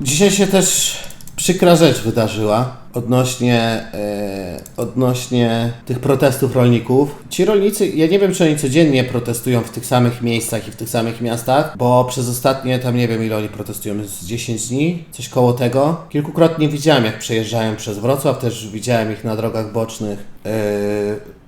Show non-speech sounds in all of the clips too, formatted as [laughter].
Dzisiaj się też przykra rzecz wydarzyła odnośnie, e, odnośnie tych protestów rolników. Ci rolnicy, ja nie wiem, czy oni codziennie protestują w tych samych miejscach i w tych samych miastach, bo przez ostatnie, tam nie wiem ile oni protestują, z 10 dni, coś koło tego. Kilkukrotnie widziałem, jak przejeżdżają przez Wrocław, też widziałem ich na drogach bocznych e,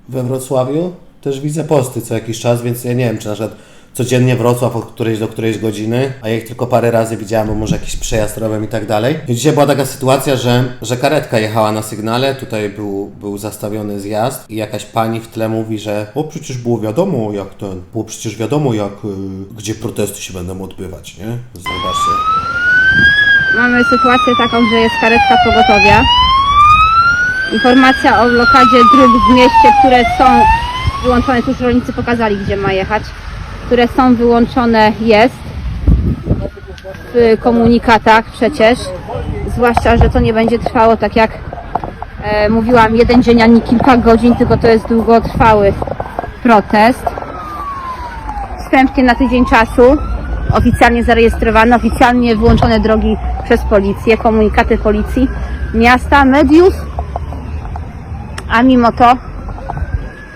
we Wrocławiu. Też widzę posty co jakiś czas, więc ja nie wiem, czy na przykład codziennie Wrocław od którejś do którejś godziny, a ja ich tylko parę razy widziałem, bo może jakiś przejazd robią i tak dalej. I dzisiaj była taka sytuacja, że, że karetka jechała na sygnale, tutaj był, był zastawiony zjazd i jakaś pani w tle mówi, że o przecież było wiadomo jak ten, było przecież wiadomo jak, y, gdzie protesty się będą odbywać, nie? Zobaczcie. Mamy sytuację taką, że jest karetka pogotowia. Informacja o blokadzie dróg w mieście, które są wyłączone, tu rolnicy pokazali, gdzie ma jechać, które są wyłączone jest w komunikatach przecież. Zwłaszcza, że to nie będzie trwało tak jak e, mówiłam, jeden dzień ani kilka godzin, tylko to jest długotrwały protest. Wstępnie na tydzień czasu oficjalnie zarejestrowane, oficjalnie wyłączone drogi przez policję, komunikaty policji, miasta, mediów, a mimo to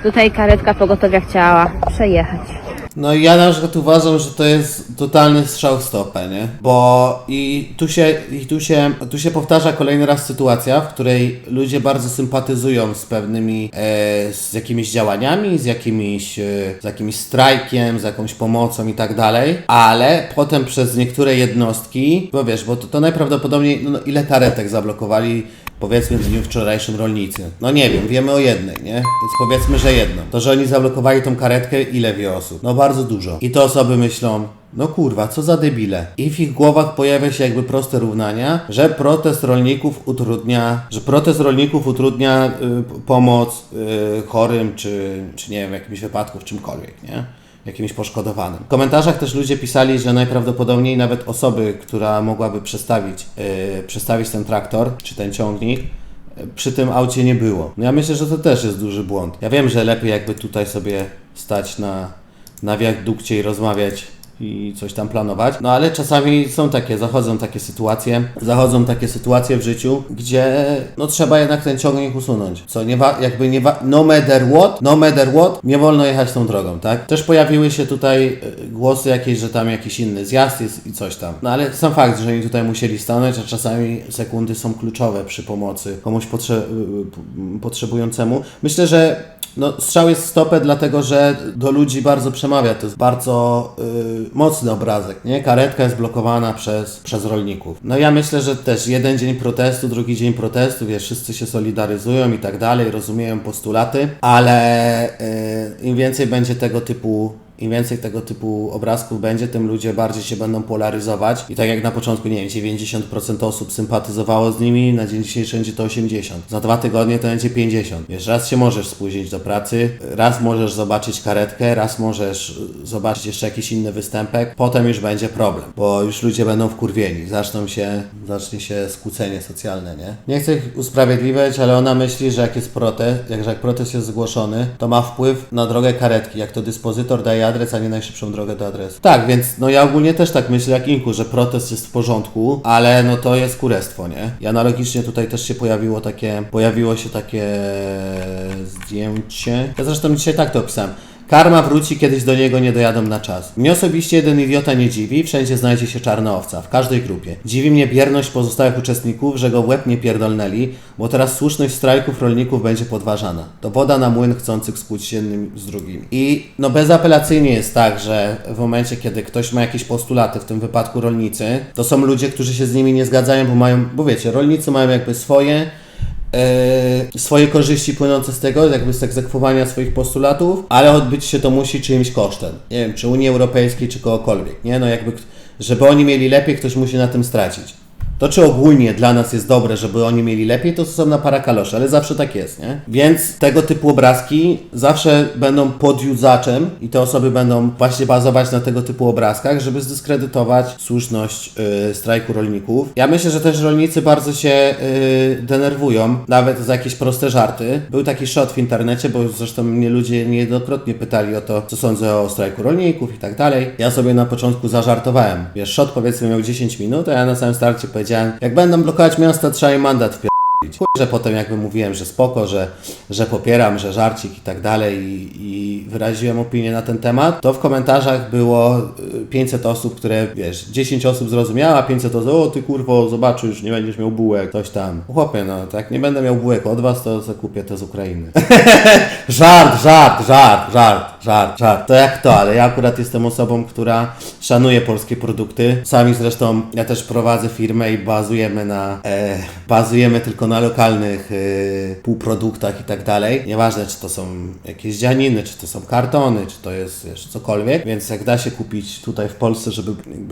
tutaj karetka pogotowia chciała przejechać. No ja na przykład uważam, że to jest totalny strzał w stopę, nie? Bo i tu się, i tu się, tu się powtarza kolejny raz sytuacja, w której ludzie bardzo sympatyzują z pewnymi, e, z jakimiś działaniami, z jakimiś, e, z jakimś strajkiem, z jakąś pomocą i tak dalej, ale potem przez niektóre jednostki, bo wiesz, bo to, to najprawdopodobniej, no, no ile karetek zablokowali powiedzmy w dniu wczorajszym rolnicy. No nie wiem, wiemy o jednej, nie? Więc powiedzmy, że jedną. To, że oni zablokowali tą karetkę, ile wie osób? No bardzo dużo. I te osoby myślą, no kurwa, co za debile. I w ich głowach pojawia się jakby proste równania, że protest rolników utrudnia, że protest rolników utrudnia y, pomoc y, chorym, czy, czy nie wiem, w jakimś wypadku, w czymkolwiek, nie? Jakimś poszkodowanym. W komentarzach też ludzie pisali, że najprawdopodobniej nawet osoby, która mogłaby przestawić, yy, przestawić ten traktor czy ten ciągnik, yy, przy tym aucie nie było. No ja myślę, że to też jest duży błąd. Ja wiem, że lepiej jakby tutaj sobie stać na, na wiadukcie i rozmawiać i coś tam planować. No ale czasami są takie, zachodzą takie sytuacje, zachodzą takie sytuacje w życiu, gdzie no trzeba jednak ten ciągnik usunąć. Co nie wa- jakby nie wa- no matter what, no matter what, nie wolno jechać tą drogą, tak? Też pojawiły się tutaj y, głosy jakieś, że tam jakiś inny zjazd jest i coś tam. No ale sam fakt, że oni tutaj musieli stanąć, a czasami sekundy są kluczowe przy pomocy komuś potrze- y, p- potrzebującemu. Myślę, że no, strzał jest w stopę, dlatego że do ludzi bardzo przemawia. To jest bardzo y, mocny obrazek, nie? Karetka jest blokowana przez, przez rolników. No ja myślę, że też jeden dzień protestu, drugi dzień protestu, wiesz, wszyscy się solidaryzują i tak dalej, rozumieją postulaty, ale y, im więcej będzie tego typu im więcej tego typu obrazków będzie, tym ludzie bardziej się będą polaryzować. I tak jak na początku, nie wiem, 90% osób sympatyzowało z nimi, na dzień dzisiejszy będzie to 80%. Za dwa tygodnie to będzie 50%. Wiesz, raz się możesz spóźnić do pracy, raz możesz zobaczyć karetkę, raz możesz y, zobaczyć jeszcze jakiś inny występek, potem już będzie problem, bo już ludzie będą wkurwieni, zaczną się, zacznie się skłócenie socjalne, nie? Nie chcę ich usprawiedliwiać, ale ona myśli, że jak jest protest, jak, jak protest jest zgłoszony, to ma wpływ na drogę karetki, jak to dyspozytor daje adres, a nie najszybszą drogę do adresu. Tak, więc no ja ogólnie też tak myślę jak Inku, że protest jest w porządku, ale no to jest kurestwo, nie? I analogicznie tutaj też się pojawiło takie, pojawiło się takie zdjęcie. Ja zresztą dzisiaj tak to opisałem. Karma wróci, kiedyś do niego nie dojadą na czas. Mnie osobiście jeden idiota nie dziwi, wszędzie znajdzie się czarna owca, w każdej grupie. Dziwi mnie bierność pozostałych uczestników, że go w łeb nie pierdolnęli, bo teraz słuszność strajków rolników będzie podważana. To woda na młyn chcących skłócić się jednym z drugim. I no bezapelacyjnie jest tak, że w momencie, kiedy ktoś ma jakieś postulaty, w tym wypadku rolnicy, to są ludzie, którzy się z nimi nie zgadzają, bo mają, bo wiecie, rolnicy mają jakby swoje e, swoje korzyści płynące z tego, jakby z egzekwowania swoich postulatów, ale odbyć się to musi czyimś kosztem. Nie wiem, czy Unii Europejskiej, czy kogokolwiek, nie? No jakby, żeby oni mieli lepiej, ktoś musi na tym stracić. To, czy ogólnie dla nas jest dobre, żeby oni mieli lepiej, to są na parakalosze, ale zawsze tak jest, nie? Więc tego typu obrazki zawsze będą podjudzaczem i te osoby będą właśnie bazować na tego typu obrazkach, żeby zdyskredytować słuszność y, strajku rolników. Ja myślę, że też rolnicy bardzo się y, denerwują, nawet za jakieś proste żarty. Był taki shot w internecie, bo zresztą mnie ludzie niejednokrotnie pytali o to, co sądzę o strajku rolników i tak dalej. Ja sobie na początku zażartowałem. Wiesz, shot powiedzmy miał 10 minut, a ja na samym starcie powiedziałem, powiedziałem, jak będą blokować miasta, trzeba im mandat wpierdolić. Że potem jakby mówiłem, że spoko, że, że popieram, że żarcik i tak dalej i, i wyraziłem opinię na ten temat, to w komentarzach było y, 500 osób, które, wiesz, 10 osób zrozumiała, 500 osób, o ty kurwo, zobaczysz, nie będziesz miał bułek, coś tam. Chłopie, no, tak nie będę miał bułek od was, to zakupię to z Ukrainy. [laughs] żart, żart, żart, żart, żart, żart. To jak to, ale ja akurat jestem osobą, która szanuje polskie produkty. Sami zresztą, ja też prowadzę firmę i bazujemy na, e, bazujemy tylko na lokalnych e, półproduktach i tak dalej. Nieważne, czy to są jakieś dzianiny, czy to są kartony, czy to jest wiesz, cokolwiek. Więc jak da się kupić tutaj w Polsce, żeby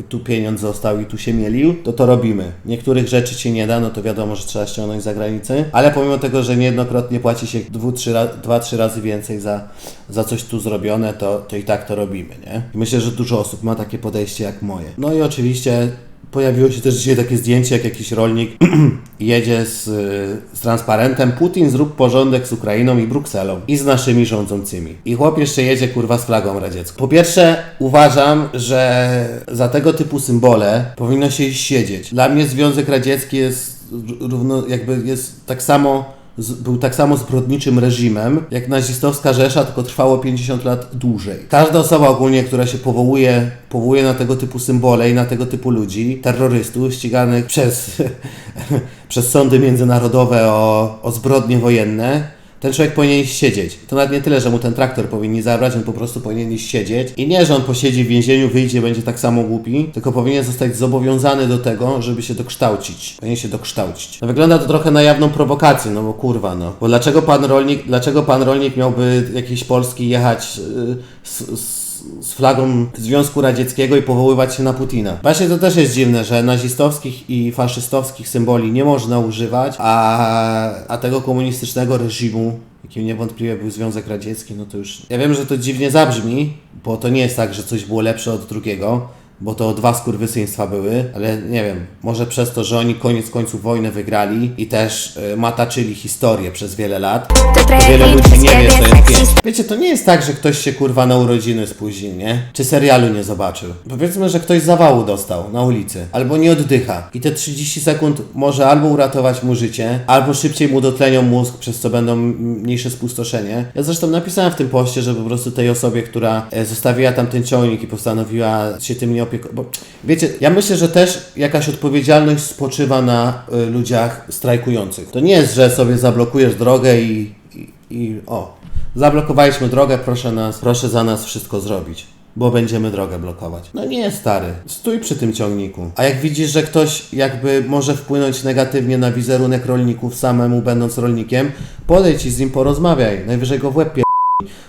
tu pieniądz został i tu się mielił, to to robimy. Niektórych rzeczy się nie da, no to wiadomo, że trzeba ściągnąć za granicę, ale pomimo tego, że niejednokrotnie płaci się dwu, trzy, ra- dwa, trzy razy więcej za, za coś tu to, to i tak to robimy, nie? I myślę, że dużo osób ma takie podejście jak moje. No i oczywiście Pojawiło się też dzisiaj takie zdjęcie, jak jakiś rolnik [clears throat] jedzie z, z transparentem Putin zrób porządek z Ukrainą i Brukselą i z naszymi rządzącymi. I chłop jeszcze jedzie kurwa z flagą radziecką. Po pierwsze uważam, że za tego typu symbole powinno się siedzieć. Dla mnie Związek Radziecki jest równo, jakby jest tak samo z, był tak samo zbrodniczym reżimem, jak nazistowska Rzesza, tylko trwało 50 lat dłużej. Każda osoba ogólnie, która się powołuje, powołuje na tego typu symbole i na tego typu ludzi, terrorystów ściganych przez, [laughs] przez sądy międzynarodowe o, o zbrodnie wojenne, ten człowiek powinien iść siedzieć. To nawet nie tyle, że mu ten traktor powinni zabrać, on po prostu powinien iść siedzieć. I nie, że on posiedzi w więzieniu, wyjdzie, będzie tak samo głupi, tylko powinien zostać zobowiązany do tego, żeby się dokształcić. Powinien się dokształcić. No wygląda to trochę na jawną prowokację, no bo kurwa, no. Bo dlaczego pan rolnik, dlaczego pan rolnik miałby jakiś Polski jechać yy, z, z flagą Związku Radzieckiego i powoływać się na Putina. Właśnie to też jest dziwne, że nazistowskich i faszystowskich symboli nie można używać, a, a tego komunistycznego reżimu, jakim niewątpliwie był Związek Radziecki, no to już... Ja wiem, że to dziwnie zabrzmi, bo to nie jest tak, że coś było lepsze od drugiego, bo to dwa skurwysyństwa były, ale nie wiem, może przez to, że oni koniec końców wojnę wygrali i też y, mataczyli historię przez wiele lat, to wiele ludzi nie wie. Wiecie, to nie jest tak, że ktoś się kurwa na urodziny spóźnił, nie? Czy serialu nie zobaczył. Powiedzmy, że ktoś zawału dostał na ulicy, albo nie oddycha i te 30 sekund może albo uratować mu życie, albo szybciej mu dotlenią mózg, przez co będą mniejsze spustoszenie. Ja zresztą napisałem w tym poście, że po prostu tej osobie, która e, zostawiła tam ten ciągnik i postanowiła się tym nie opiekować, bo wiecie, ja myślę, że też jakaś odpowiedzialność spoczywa na y, ludziach strajkujących. To nie jest, że sobie zablokujesz drogę i, i, i o, zablokowaliśmy drogę, proszę nas, proszę za nas wszystko zrobić. Bo będziemy drogę blokować. No nie, stary. Stój przy tym ciągniku. A jak widzisz, że ktoś jakby może wpłynąć negatywnie na wizerunek rolników samemu będąc rolnikiem, podejdź i z nim porozmawiaj. Najwyżej go w łeb pier...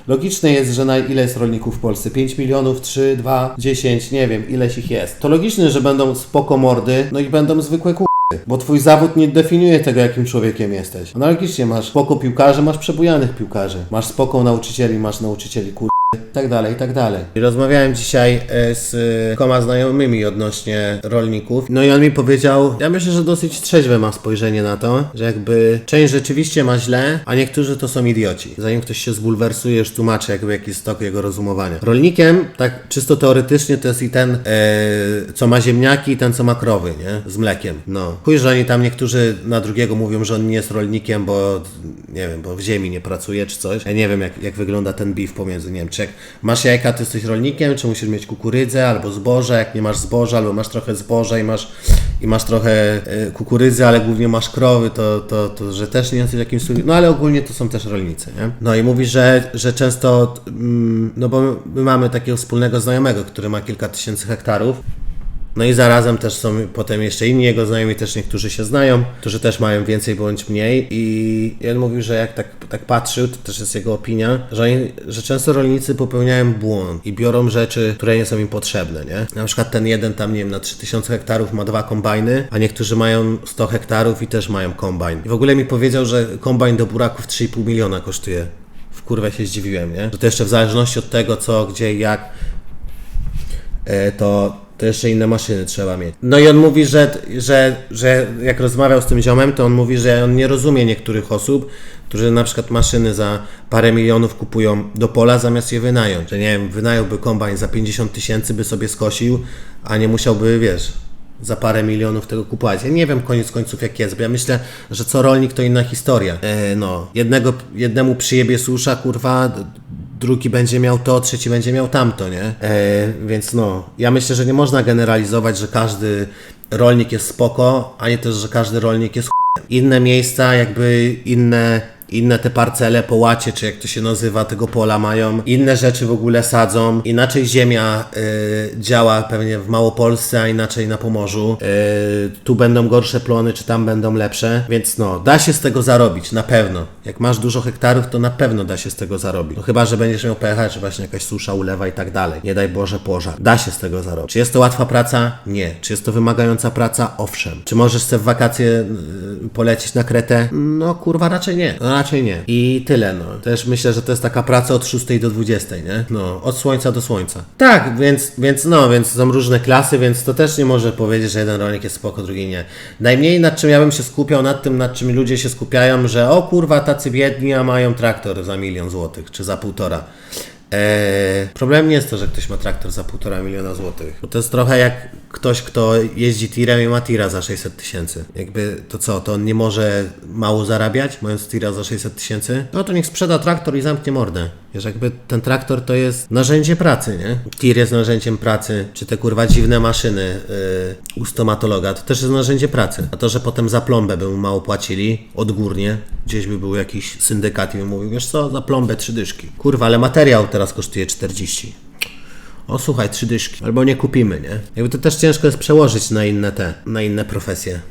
Logiczne jest, że na ile jest rolników w Polsce? 5 milionów, 3, 2, 10, nie wiem, ileś ich jest. To logiczne, że będą spoko mordy, no i będą zwykłe ku... Bo twój zawód nie definiuje tego, jakim człowiekiem jesteś. Analogicznie masz spoko piłkarzy, masz przebujanych piłkarzy. Masz spoko nauczycieli, masz nauczycieli kur... I tak dalej, i tak dalej. Rozmawiałem dzisiaj e, z e, koma znajomymi odnośnie rolników. No i on mi powiedział, ja myślę, że dosyć trzeźwe ma spojrzenie na to, że jakby część rzeczywiście ma źle, a niektórzy to są idioci. Zanim ktoś się zbulwersuje, już tłumaczy jakby jaki jest tok jego rozumowania. Rolnikiem, tak czysto teoretycznie, to jest i ten, e, co ma ziemniaki i ten, co ma krowy, nie? Z mlekiem. No. Chuj, że oni tam niektórzy na drugiego mówią, że on nie jest rolnikiem, bo nie wiem, bo w ziemi nie pracuje czy coś. Ja nie wiem, jak, jak wygląda ten beef pomiędzy, nie wiem, czy jak masz jajka, to jesteś rolnikiem, czy musisz mieć kukurydzę albo zboże, jak nie masz zboża, albo masz trochę zboża i masz, i masz trochę e, kukurydzy, ale głównie masz krowy, to, to, to że też nie jesteś jakimś... No ale ogólnie to są też rolnicy, nie? No i mówi, że, że często, mm, no bo my mamy takiego wspólnego znajomego, który ma kilka tysięcy hektarów, no i zarazem też są potem jeszcze inni jego znajomi, też niektórzy się znają, którzy też mają więcej bądź mniej i on mówił, że jak tak, tak patrzył, to też jest jego opinia, że, oni, że często rolnicy popełniają błąd i biorą rzeczy, które nie są im potrzebne, nie? Na przykład ten jeden tam, nie wiem, na 3000 hektarów ma dwa kombajny, a niektórzy mają 100 hektarów i też mają kombajn. I w ogóle mi powiedział, że kombajn do buraków 3,5 miliona kosztuje. W kurwę się zdziwiłem, nie? Że to jeszcze w zależności od tego, co, gdzie jak, e, to, to jeszcze inne maszyny trzeba mieć. No i on mówi, że, że, że jak rozmawiał z tym ziomem, to on mówi, że on nie rozumie niektórych osób, którzy na przykład maszyny za parę milionów kupują do pola zamiast je wynająć. Że nie wiem, wynająłby kombajn za 50 tysięcy, by sobie skosił, a nie musiałby, wiesz, za parę milionów tego kupować. Ja nie wiem koniec końców jak jest, bo ja myślę, że co rolnik to inna historia. E, no, jednego, jednemu przyjebie susza, kurwa, drugi będzie miał to, trzeci będzie miał tamto, nie? E, więc no, ja myślę, że nie można generalizować, że każdy rolnik jest spoko, ani też, że każdy rolnik jest chuj. Inne miejsca, jakby inne inne te parcele po łacie, czy jak to się nazywa, tego pola mają, inne rzeczy w ogóle sadzą, inaczej ziemia y, działa pewnie w Małopolsce, a inaczej na Pomorzu. Y, tu będą gorsze plony, czy tam będą lepsze, więc no, da się z tego zarobić, na pewno. Jak masz dużo hektarów, to na pewno da się z tego zarobić. No chyba, że będziesz miał pecha, czy właśnie jakaś susza, ulewa i tak dalej. Nie daj Boże pożar. Da się z tego zarobić. Czy jest to łatwa praca? Nie. Czy jest to wymagająca praca? Owszem. Czy możesz sobie w wakacje y, polecieć na Kretę? No kurwa, raczej nie. No, raczej nie. I tyle, no. Też myślę, że to jest taka praca od 6 do 20, nie? No, od słońca do słońca. Tak, więc, więc no, więc są różne klasy, więc to też nie może powiedzieć, że jeden rolnik jest spoko, drugi nie. Najmniej nad czym ja bym się skupiał, nad tym, nad czym ludzie się skupiają, że o kurwa, tacy biedni, a mają traktor za milion złotych, czy za półtora. Eee, problem nie jest to, że ktoś ma traktor za półtora miliona złotych. Bo to jest trochę jak ktoś, kto jeździ tirem i ma tira za 600 tysięcy. Jakby to co, to on nie może mało zarabiać, mając tira za 600 tysięcy? No to niech sprzeda traktor i zamknie mordę. Wiesz, jakby ten traktor to jest narzędzie pracy, nie? Tir jest narzędziem pracy, czy te kurwa dziwne maszyny yy, u stomatologa, to też jest narzędzie pracy. A to, że potem za plombę by mu mało płacili, odgórnie, gdzieś by był jakiś syndykat i by mówił, wiesz co, za plombę trzy dyszki. Kurwa, ale materiał teraz kosztuje 40. O słuchaj, trzy dyszki. Albo nie kupimy, nie? Jakby to też ciężko jest przełożyć na inne te, na inne profesje.